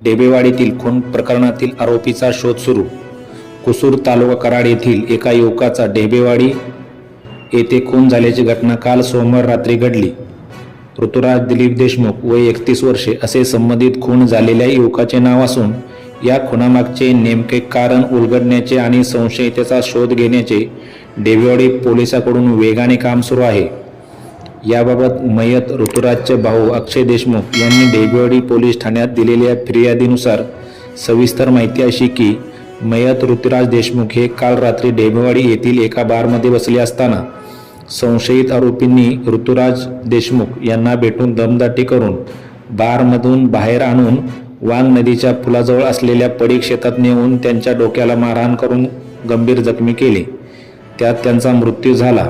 डेबेवाडीतील खून प्रकरणातील आरोपीचा शोध सुरू. कुसूर तालुका कराड येथील एका युवकाचा डेबेवाडी येथे खून झाल्याची घटना काल सोमवार रात्री घडली. ऋतुराज दिलीप देशमुख वय एकतीस वर्षे असे संबंधित खून झालेल्या युवकाचे नाव असून या खुनामागचे नेमके कारण उलगडण्याचे आणि संशयितेचा शोध घेण्याचे डेबेवाडी पोलिसांकडून वेगाने काम सुरू आहे. याबाबत मयत ऋतुराजचे भाऊ अक्षय देशमुख यांनी डेबिवाडी पोलीस ठाण्यात दिलेल्या फिर्यादीनुसार सविस्तर माहिती अशी की मयत ऋतुराज देशमुख हे काल रात्री डेबेवाडी येथील एका बारमध्ये बसले असताना संशयित आरोपींनी ऋतुराज देशमुख यांना भेटून दमदाटी करून बारमधून बाहेर आणून वांग नदीच्या पुलाजवळ असलेल्या पडी शेतात नेऊन त्यांच्या डोक्याला मारहाण करून गंभीर जखमी केले. त्यात त्यांचा मृत्यू झाला.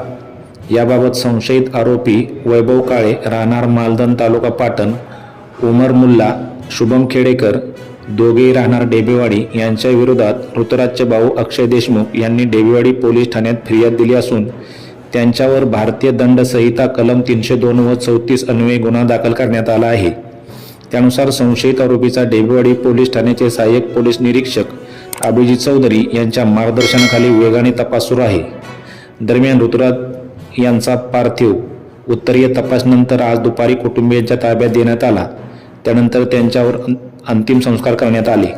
याबाबत संशयित आरोपी वैभव काळे राहणार मालदन तालुका पाटण उमर मुल्ला शुभम खेडेकर दोघेही राहणार डेबेवाडी यांच्या विरोधात ऋतुराजचे भाऊ अक्षय देशमुख यांनी डेबेवाडी पोलीस ठाण्यात फिर्याद दिली असून त्यांच्यावर भारतीय दंड संहिता कलम तीनशे दोन व चौतीस अन्वये गुन्हा दाखल करण्यात आला आहे. त्यानुसार संशयित आरोपीचा डेबेवाडी पोलीस ठाण्याचे सहाय्यक पोलीस निरीक्षक अभिजित चौधरी यांच्या मार्गदर्शनाखाली वेगाने तपास सुरू आहे. दरम्यान ऋतुराज यांचा पार्थिव उत्तरीय तपासनंतर आज दुपारी कुटुंबियांच्या ताब्यात देण्यात आला. त्यानंतर त्यांच्यावर अं- अंतिम संस्कार करण्यात आले.